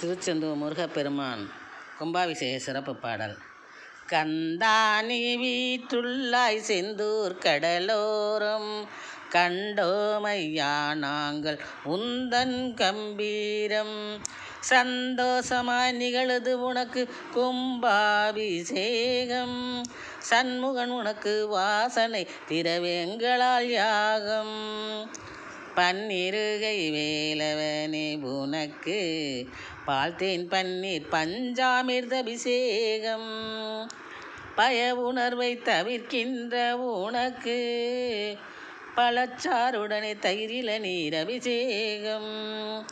திருச்செந்தூர் முருகப்பெருமான் கும்பாபிஷேக சிறப்பு பாடல். கந்தானி வீற்றுள்ளாய் செந்தூர் கடலோரம் கண்டோமையா நாங்கள் உந்தன் கம்பீரம். சந்தோஷமாய் நிகழுது உனக்கு கும்பாபிஷேகம். சண்முகன் உனக்கு வாசனை திரவேங்களால் யாகம். பன்னிருகை வேலவனே உனக்கு பால்தேன் பன்னீர் பஞ்சாமிர்த அபிஷேகம். பய உணர்வை தவிர்க்கின்ற உனக்கு பழச்சாருடனே தயிரில நீர் அபிஷேகம்.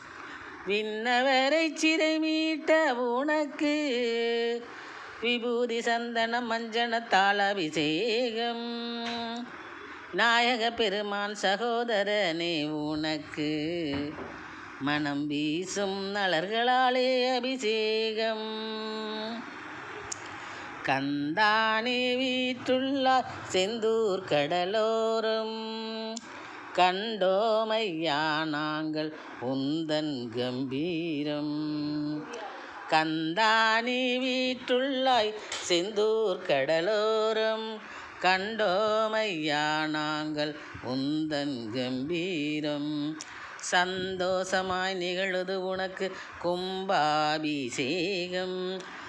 விண்ணவரை சிறை மீட்ட உனக்கு விபூதி சந்தனம் மஞ்சனத்தால் அபிஷேகம். நாயக பெருமான் சகோதரனே உனக்கு மனம் வீசும் நலர்களாலே அபிஷேகம். கந்தானே வீற்றுள்ளார் செந்தூர் கடலோரம். கண்டோமையா நாங்கள் உந்தன் கம்பீரம். கந்தானி வீற்றுள்ளாய் செந்தூர் கடலோரம். கண்டோமையா நாங்கள் உந்தன் கம்பீரம். சந்தோஷமாய் நிகழுது உனக்கு கும்பாபிஷேகம்.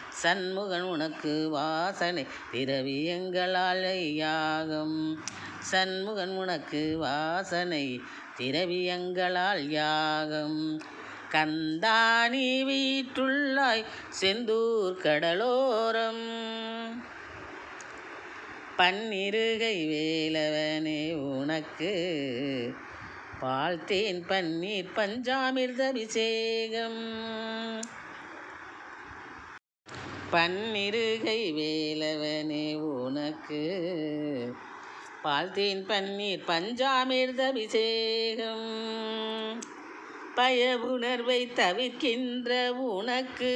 சண்முகன் உனக்கு வாசனை திரவியங்களால் யாகம் சண்முகன் உனக்கு வாசனை திரவியங்களால் யாகம் கந்தானி வீற்றுள்ளாய் செந்தூர் கடலோரம். பன்னிருகை வேலவனே உனக்கு பால் தேன் பன்னீர் பஞ்சாமிர்த அபிஷேகம். பன்னிருகை வேலவனே உனக்கு பால்தேன் பன்னீர் பஞ்சாமிர்த அபிஷேகம். பய உணர்வை தவிர்க்கின்ற உனக்கு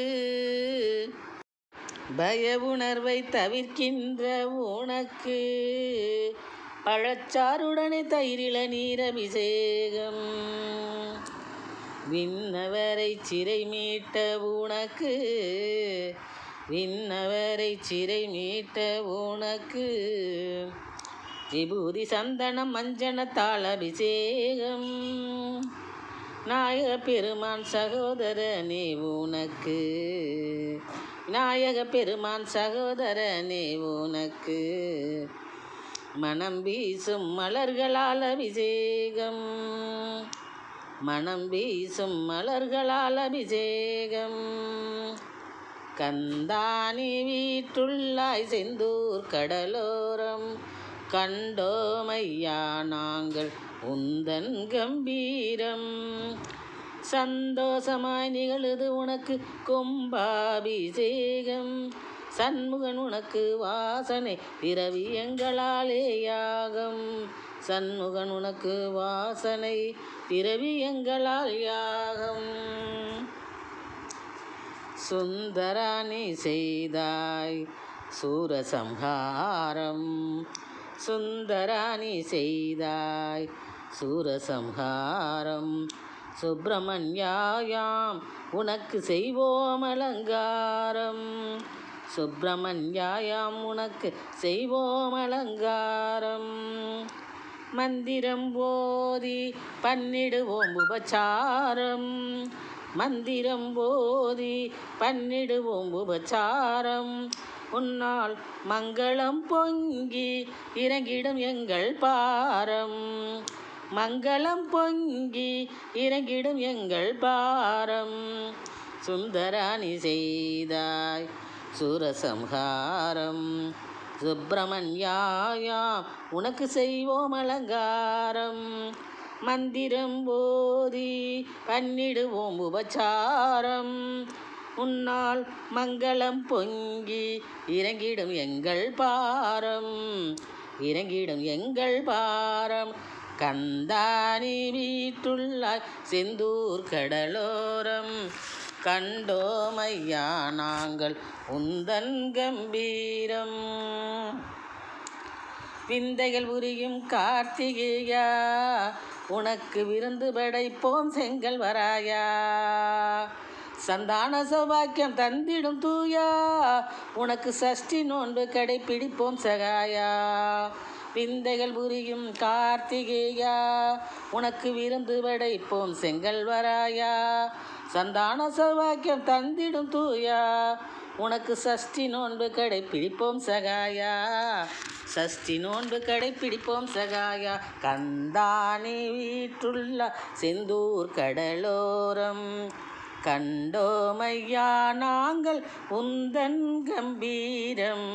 பய உணர்வை தவிர்க்கின்ற உனக்கு பழச்சாருடனே தயிரில நீரபிஷேகம். விண்ணவரை சிறை மீட்ட உனக்கு விண்ணவரை சிறை மீட்ட உனக்கு. விபூதி சந்தனம் மஞ்சனத்தால் அபிஷேகம் நாயக பெருமான் சகோதரனே உனக்கு. நாயக பெருமான் சகோதரனே உனக்கு. மனம் வீசும் மலர்களால் அபிஷேகம். மனம் வீசும் மலர்களால் அபிஷேகம். கந்தானி வீட்டுள்ளாய் செந்தூர் கடலோரம். கண்டோமையா நாங்கள் உந்தன் கம்பீரம். சந்தோஷமாய் நிகழுது உனக்கு கும்பாபிஷேகம். சண்முகன் உனக்கு வாசனை திரவியங்களாலே யாகம். சண்முகன் உனக்கு வாசனை திரவியங்களால் யாகம். சுந்தராணி செய்தாய் சூரசம்ஹாரம். சுந்தராணி செய்தாய் சூரசம்ஹாரம். சுப்பிரமணியாயாம் உனக்கு செய்வோம் அலங்காரம். சுப்பிரமணியாயாம் உனக்கு செய்வோம் அலங்காரம். மந்திரம் போதி பன்னிடுவோம் உபச்சாரம் மந்திரம் போதி பன்னிடுவோம் உபச்சாரம் உன்னால் மங்களம் பொங்கி இறங்கிடும் எங்கள் பாரம். மங்களம் பொங்கி இறங்கிடும் எங்கள் பாரம். சுந்தராணி செய்தாய் சூரசம்ஹாரம். சுப்பிரமணியாயா உனக்கு செய்வோம் அலங்காரம். மந்திரம் போதி பன்னிடுவோம் உபச்சாரம். உன்னால் மங்களம் பொங்கி இறங்கிடும் எங்கள் பாரம். இறங்கிடும் எங்கள் பாரம். கந்தானி வீட்டுள்ளாய் செந்தூர் கடலோரம். கண்டோமையா நாங்கள் உந்தன் கம்பீரம். விந்தைகள் உரியும் கார்த்திகேயா உனக்கு விருந்து படைப்போம் செங்கல் வராயா. சந்தான சௌபாக்கியம் தந்திடும் தூயா உனக்கு சஷ்டி நோன்பு கடைப்பிடிப்போம் சகாயா. விந்தைகள் புரியும் கார்த்திகேயா உனக்கு விருந்து படைப்போம் செங்கல்வராயா. சந்தான சௌபாக்கியம் தந்திடும் தூயா உனக்கு சஷ்டி நோன்பு கடைப்பிடிப்போம் சகாயா. சஷ்டி நோன்பு கடைப்பிடிப்போம் சகாயா. கந்தானி வீற்றுள்ள செந்தூர் கடலோரம் கண்டோமையா நாங்கள் உந்தன் கம்பீரம்.